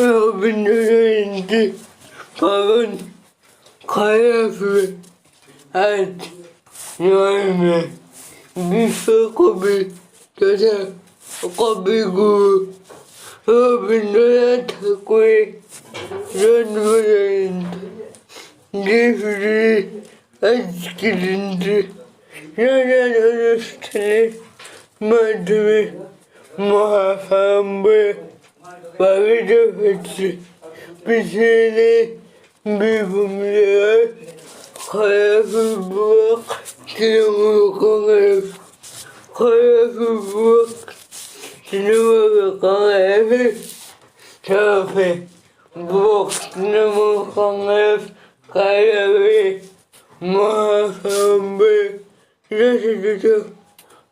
রবীন্দ্রজয়ন্তী পালন করা হবে আজ নয় মে বিশ্বকবি তথা কবিগুরু রবীন্দ্রনাথ ঠাকুরের জন্মজয়ন্তী যেগুলি আজকের দিনটি নানান অনুষ্ঠানের মাধ্যমে মহাসাম্বে পালিত হচ্ছে পিছনে বিভূমির খয়াফুবুক তৃণমূল কংগ্রেস খয়াফুবুক তৃণমূল কংগ্রেস সাথে বুক তৃণমূল কংগ্রেস কার্যালয়ে মহাসম্বে যথাযথ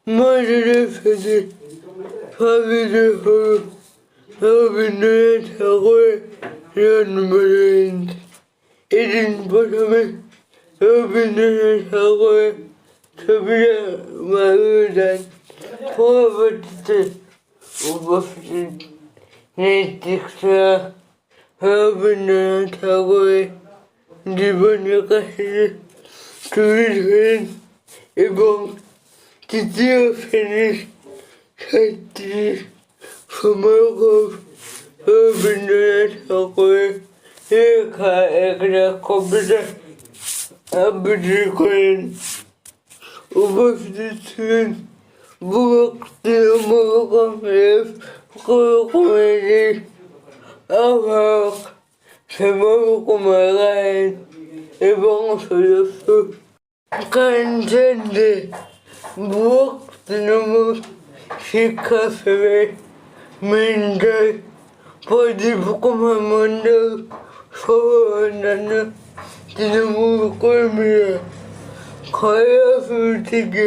মর্যাদার সাথে পালিত হল রবীন্দ্রনাথ ঠাকুরের জন্মজয়ন্তী এদিন প্রথমে রবীন্দ্রনাথ ঠাকুরের ছবিটা মারিয়ে দেন পরবর্তীতে উপস্থিত নেতৃত্বরা রবীন্দ্রনাথ ঠাকুরের জীবনের কাছে তুলে ধরেন এবং তৃতীয় শ্রেণির ছাত্রী সমগ্র রবীন্দ্রনাথ ঠাকুরের লেখা একটা কবিতা আবৃত্তি করেন উপস্থিত ছিলেন বুক তৃণমূল কংগ্রেস কমিটির আহ্বায়ক শ্যামল কুমার রায় এবং সদস্য কাঞ্চন দে বুক তৃণমূল শিক্ষা সেবে মেন্টাল প্রদীপ কুমার মণ্ডল সহ অন্যান্য তৃণমূল কর্মীরা খয়াফুল থেকে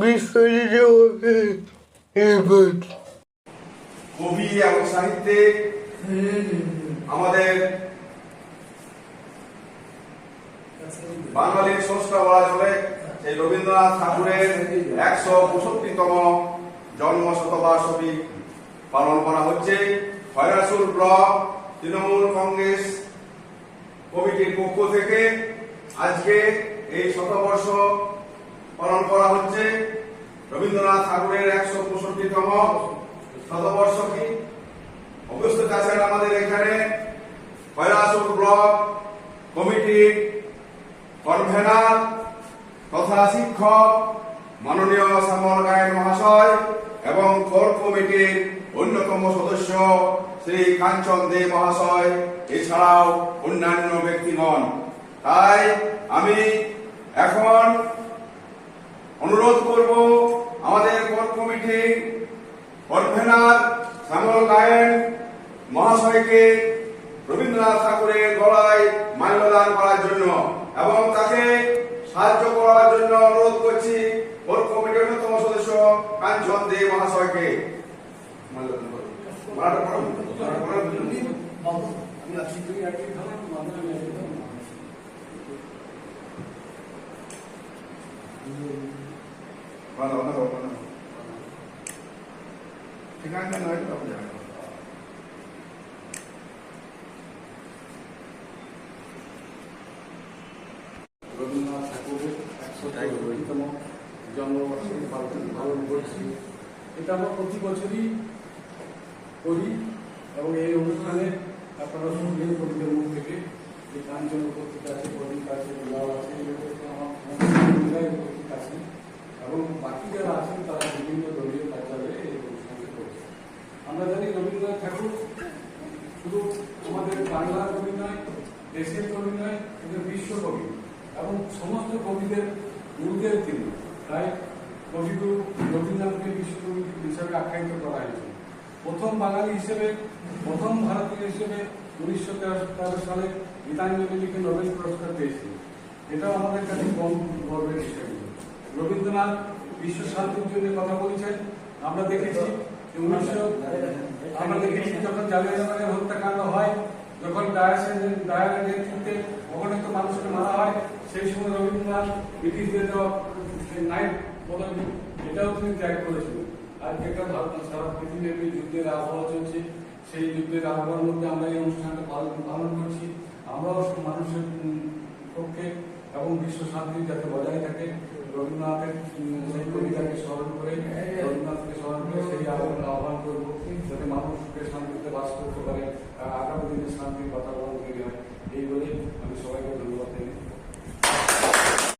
বিস্ফোরিত হবে রিপোর্ট কবি এবং সাহিত্যিক আমাদের বাঙালির স্রষ্টা বলা চলে সেই রবীন্দ্রনাথ ঠাকুরের একশো পঁয়ষট্টিতম জন্ম শতবার্ষিকী পালন করা হচ্ছে। খয়রাসুর ব্লক, তৃণমূল কংগ্রেস কমিটির পক্ষ থেকে আজকে এই শতবর্ষ পালন করা হচ্ছে। রবীন্দ্রনাথ ঠাকুরের একশো পঁয়ষট্টিতম শতবর্ষ কি? উপস্থিত আছেন আমাদের এখানে কৈলাসপুর ব্লক কমিটির কনভেনার তথা শিক্ষক মাননীয় শ্যামল গায়ন মহাশয় এবং কোর কমিটির অন্যতম সদস্য শ্রী কাঞ্চন দে মহাশয়, এছাড়াও অন্যান্য ব্যক্তিগণ। তাই আমি এখন অনুরোধ করব আমাদের কোর কমিটির কনভেনার শ্যামল গায়েন মহাশয়কে রবীন্দ্রনাথ ঠাকুরের গলায় মাল্যদান করার জন্য এবং তাকে সাহায্য করার জন্য অনুরোধ করছি ওর কমিটির অন্যতম সদস্য কাঞ্চন দে মহাশয়কে। মাল্যদান করুন। মালাটা পড়ুন। মালাটা পড়ুন। ভালো, ভালো, ভালো। ঠিক আছে নয় রবীন্দ্রনাথ ঠাকুরের একশো চৌষট্টিতম জন্মবর্ষে পালন পালন করছি এটা আমরা প্রতি বছরই করি এবং এই অনুষ্ঠানে আপনারা শুনলেন কবিদের মুখ থেকে যে কাঞ্চন উপস্থিত আছে কবিতা আছে গোলাপ আছে উপস্থিত আছে। এবং বাকি যারা আছেন, তারা বিভিন্ন দলীয় কার্যালয়ে এই অনুষ্ঠানটি করছে আমরা জানি রবীন্দ্রনাথ ঠাকুর শুধু আমাদের বাংলার কবি নয়, দেশের কবি নয়, কিন্তু বিশ্ব কবি। এবং সমস্ত কবিদের গুরুদেব তিনি। তাই কবিগুরু রবীন্দ্রনাথকে বিশ্বকবি হিসেবে আখ্যায়িত করা হয়েছে। প্রথম বাঙালি হিসেবে, প্রথম ভারতীয় হিসেবে উনিশশো তেরো সালে গীতাঞ্জলি লিখে নোবেল পুরস্কার পেয়েছিলেন এটাও আমাদের কাছে কম গর্বের বিষয়। রবীন্দ্রনাথ বিশ্ব শান্তির জন্য কথা বলেছেন। আমরা দেখেছি যে উনিশশো, আমরা দেখেছি যখন জালিয়ানওয়ালাবাগের হত্যাকাণ্ড হয়, যখন ডায়াসের ডায়ারের নেতৃত্বে অগণিত মানুষকে মারা হয়, সেই সময় রবীন্দ্রনাথ ব্রিটিশদের দেওয়া নাইট পদবী এটাও তিনি ত্যাগ করেছিলেন। আজকে একটা সারা পৃথিবীর যুদ্ধের আবহাওয়া চলছে, সেই যুদ্ধের আহ্বান মধ্যে আমরা এই অনুষ্ঠানটা পালন পালন করছি। আমরাও মানুষের পক্ষে এবং বিশ্ব শান্তি যাতে বজায় থাকে, রবীন্দ্রনাথের সেই স্মরণ করে, রবীন্দ্রনাথকে আহ্বান আহ্বান যাতে মানুষকে শান্তিতে বাস করতে পারে আগামী দিনে শান্তির বাতাবরণ তৈরি হয় এই বলে আমি সবাইকে ধন্যবাদ দিই